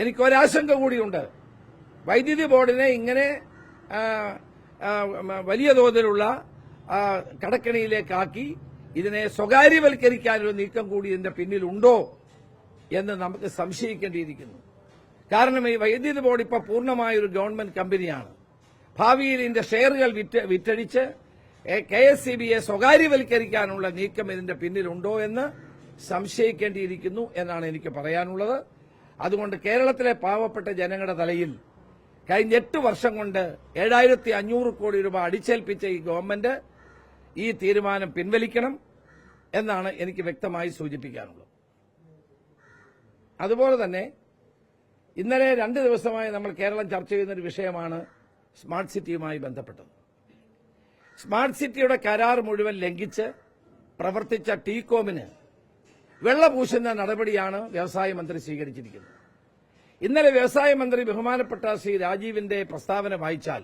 എനിക്കൊരാശങ്ക കൂടിയുണ്ട്. വൈദ്യുതി ബോർഡിനെ ഇങ്ങനെ വലിയ തോതിലുള്ള കടക്കണിയിലേക്കാക്കി ഇതിനെ സ്വകാര്യവൽക്കരിക്കാനൊരു നീക്കം കൂടി ഇതിന്റെ പിന്നിലുണ്ടോ എന്ന് നമുക്ക് സംശയിക്കേണ്ടിയിരിക്കുന്നു. കാരണം ഈ വൈദ്യുതി ബോർഡ് ഇപ്പോൾ പൂർണമായ ഒരു ഗവൺമെന്റ് കമ്പനിയാണ്. ഭാവിയിൽ ഇതിന്റെ ഷെയറുകൾ വിറ്റ് വിറ്റഴിച്ച് കെ എസ് സി ബിയെ സ്വകാര്യവൽക്കരിക്കാനുള്ള നീക്കം ഇതിന്റെ പിന്നിലുണ്ടോ എന്ന് സംശയിക്കേണ്ടിയിരിക്കുന്നു എന്നാണ് എനിക്ക് പറയാനുള്ളത്. അതുകൊണ്ട് കേരളത്തിലെ പാവപ്പെട്ട ജനങ്ങളുടെ തലയിൽ കഴിഞ്ഞ എട്ട് വർഷം കൊണ്ട് ഏഴായിരത്തി അഞ്ഞൂറ് കോടി രൂപ അടിച്ചേൽപ്പിച്ച ഈ ഗവൺമെന്റ് ഈ തീരുമാനം പിൻവലിക്കണം എന്നാണ് എനിക്ക് വ്യക്തമായി സൂചിപ്പിക്കാനുള്ളത്. അതുപോലെ തന്നെ ഇന്നലെ രണ്ട് ദിവസമായി നമ്മൾ കേരളം ചർച്ച ചെയ്യുന്ന ഒരു വിഷയമാണ് സ്മാർട്ട് സിറ്റിയുമായി ബന്ധപ്പെട്ടത്. സ്മാർട്ട് സിറ്റിയുടെ കരാർ മുഴുവൻ ലംഘിച്ച് പ്രവർത്തിച്ച ടീകോമിന് വെള്ളപൂശുന്ന നടപടിയാണ് വ്യവസായ മന്ത്രി സ്വീകരിച്ചിരിക്കുന്നത്. ഇന്നലെ വ്യവസായ മന്ത്രി ബഹുമാനപ്പെട്ട ശ്രീ രാജീവിന്റെ പ്രസ്താവന വായിച്ചാൽ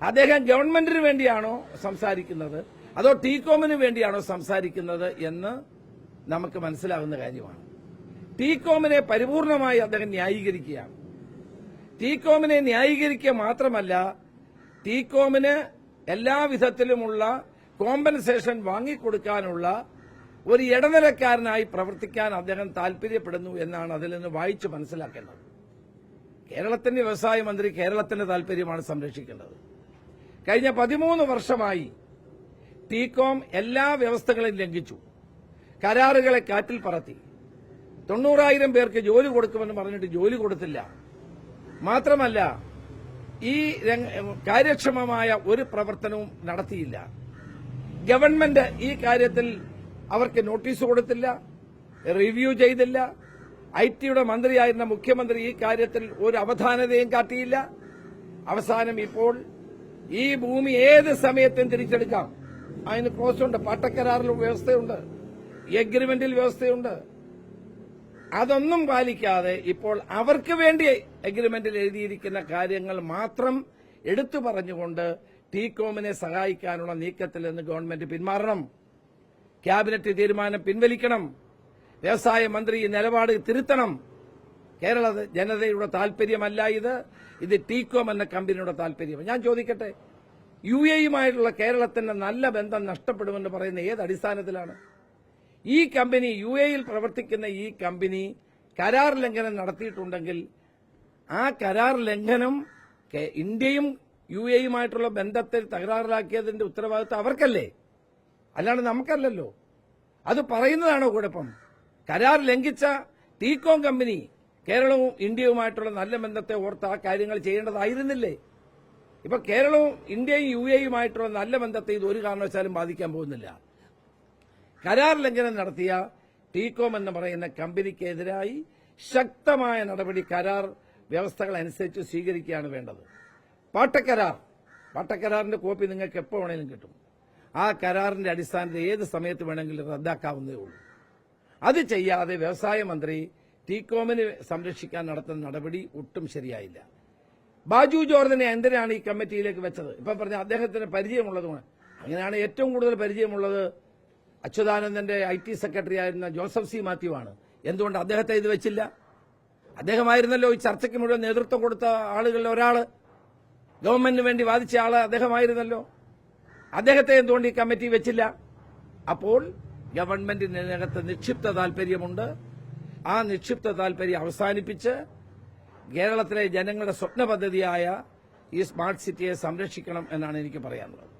അദ്ദേഹം ഗവൺമെന്റിന് വേണ്ടിയാണോ സംസാരിക്കുന്നത്? അതോ ടീകോമിന് വേണ്ടിയാണോ സംസാരിക്കുന്നത് എന്ന് നമുക്ക് മനസ്സിലാകുന്ന കാര്യമാണ്. ടീകോമിനെ പരിപൂർണമായി അദ്ദേഹം ന്യായീകരിക്കുകയാണ്. ടീകോമിനെ ന്യായീകരിക്കുക മാത്രമല്ല ടീകോമിന് എല്ലാവിധത്തിലുമുള്ള കോമ്പൻസേഷൻ വാങ്ങിക്കൊടുക്കാനുള്ള ഒരു ഇടനിലക്കാരനായി പ്രവർത്തിക്കാൻ അദ്ദേഹം താൽപര്യപ്പെടുന്നു എന്നാണ് അതിൽ നിന്ന് വായിച്ച് മനസ്സിലാക്കേണ്ടത്. കേരളത്തിന്റെ വ്യവസായ മന്ത്രി കേരളത്തിന്റെ താൽപര്യമാണ് സംരക്ഷിക്കേണ്ടത്. കഴിഞ്ഞ പതിമൂന്ന് വർഷമായി ടീകോം എല്ലാ വ്യവസ്ഥകളും ലംഘിച്ചു. കരാറുകളെ കാറ്റിൽ പറത്തി. തൊണ്ണൂറായിരം പേർക്ക് ജോലി കൊടുക്കുമെന്ന് പറഞ്ഞിട്ട് ജോലി കൊടുത്തില്ല. മാത്രമല്ല ഈ കാര്യക്ഷമമായ ഒരു പ്രവർത്തനവും നടത്തിയില്ല. ഗവൺമെന്റ് ഈ കാര്യത്തിൽ അവർക്ക് നോട്ടീസ് കൊടുത്തില്ല റിവ്യൂ ചെയ്തില്ല. ഐ ടിയുടെ മന്ത്രിയായിരുന്ന മുഖ്യമന്ത്രി ഈ കാര്യത്തിൽ ഒരു അവധാനതയും കാട്ടിയില്ല. അവസാനം ഇപ്പോൾ ഈ ഭൂമി ഏത് സമയത്തും തിരിച്ചെടുക്കാം. അതിന് ക്ലോസ് ഉണ്ട് പട്ടക്കരാറിൽ വ്യവസ്ഥയുണ്ട് എഗ്രിമെന്റിൽ വ്യവസ്ഥയുണ്ട്. അതൊന്നും പാലിക്കാതെ ഇപ്പോൾ അവർക്ക് വേണ്ടി എഗ്രിമെന്റിൽ എഴുതിയിരിക്കുന്ന കാര്യങ്ങൾ മാത്രം എടുത്തു പറഞ്ഞുകൊണ്ട് ടീകോമിനെ സഹായിക്കാനുള്ള നീക്കത്തിൽ നിന്ന് ഗവൺമെന്റ് പിന്മാറണം. ക്യാബിനറ്റ് തീരുമാനം പിൻവലിക്കണം. വ്യവസായ മന്ത്രി നിലപാട് തിരുത്തണം. കേരള ജനതയുടെ താൽപര്യമല്ല ഇത്. ഇത് ടീകോം എന്ന കമ്പനിയുടെ താൽപര്യം ഞാൻ ചോദിക്കട്ടെ യു എയുമായിട്ടുള്ള കേരളത്തിന്റെ നല്ല ബന്ധം നഷ്ടപ്പെടുമെന്ന് പറയുന്ന ഏത് അടിസ്ഥാനത്തിലാണ്? ഈ കമ്പനി യു എയിൽ പ്രവർത്തിക്കുന്ന ഈ കമ്പനി കരാർ ലംഘനം നടത്തിയിട്ടുണ്ടെങ്കിൽ ആ കരാർ ലംഘനം ഇന്ത്യയും യു എയുമായിട്ടുള്ള ബന്ധത്തെ തകരാറിലാക്കിയതിന്റെ ഉത്തരവാദിത്വം അവർക്കല്ലേ? അല്ലാണ്ട് നമുക്കല്ലല്ലോ. അത് പറയുന്നതാണോ കുഴപ്പം. കരാർ ലംഘിച്ച ടീകോം കമ്പനി കേരളവും ഇന്ത്യയുമായിട്ടുള്ള നല്ല ബന്ധത്തെ ഓർത്ത് ആ കാര്യങ്ങൾ ചെയ്യേണ്ടതായിരുന്നില്ലേ? ഇപ്പൊ കേരളവും ഇന്ത്യയും യു എയുമായിട്ടുള്ള നല്ല ബന്ധത്തെ ഇത് ഒരു കാരണവശാലും ബാധിക്കാൻ പോകുന്നില്ല. കരാർ ലംഘനം നടത്തിയ ടീകോം എന്ന് പറയുന്ന കമ്പനിക്കെതിരായി ശക്തമായ നടപടി കരാർ വ്യവസ്ഥകൾ അനുസരിച്ച് സ്വീകരിക്കുകയാണ് വേണ്ടത്. പാട്ടക്കരാർ. പാട്ടക്കരാറിന്റെ കോപ്പി നിങ്ങൾക്ക് എപ്പോൾ വേണമെങ്കിലും കിട്ടും. ആ കരാറിന്റെ അടിസ്ഥാനത്തിൽ ഏത് സമയത്ത് വേണമെങ്കിലും റദ്ദാക്കാവുന്നതേ ഉള്ളൂ. അത് ചെയ്യാതെ വ്യവസായ മന്ത്രി ടീകോമിന് സംരക്ഷിക്കാൻ നടത്തുന്ന നടപടി ഒട്ടും ശരിയായില്ല. ബാജു ജോർജിനെ എന്തിനാണ് ഈ കമ്മിറ്റിയിലേക്ക് വെച്ചത്? ഇപ്പം പറഞ്ഞ അദ്ദേഹത്തിന് പരിചയമുള്ളതുമാണ് അങ്ങനെയാണ് ഏറ്റവും കൂടുതൽ പരിചയമുള്ളത് അച്യുതാനന്ദന്റെ ഐ ടി സെക്രട്ടറി ആയിരുന്ന ജോസഫ് സി മാത്യു ആണ് എന്തുകൊണ്ട് അദ്ദേഹത്തെ ഇത് വെച്ചില്ല? അദ്ദേഹമായിരുന്നല്ലോ ഈ ചർച്ചയ്ക്ക് മുഴുവൻ നേതൃത്വം കൊടുത്ത ആളുകളിൽ ഒരാൾ ഗവൺമെന്റിന് വേണ്ടി വാദിച്ച ആൾ അദ്ദേഹമായിരുന്നല്ലോ. അദ്ദേഹത്തെ എന്തുകൊണ്ട് ഈ കമ്മിറ്റി വെച്ചില്ല? അപ്പോൾ ഗവൺമെന്റിനകത്ത് നിക്ഷിപ്ത താൽപര്യമുണ്ട്. ആ നിക്ഷിപ്ത താൽപര്യം അവസാനിപ്പിച്ച് കേരളത്തിലെ ജനങ്ങളുടെ സ്വപ്ന പദ്ധതിയായ ഈ സ്മാർട്ട് സിറ്റിയെ സംരക്ഷിക്കണം എന്നാണ് എനിക്ക് പറയാനുള്ളത്.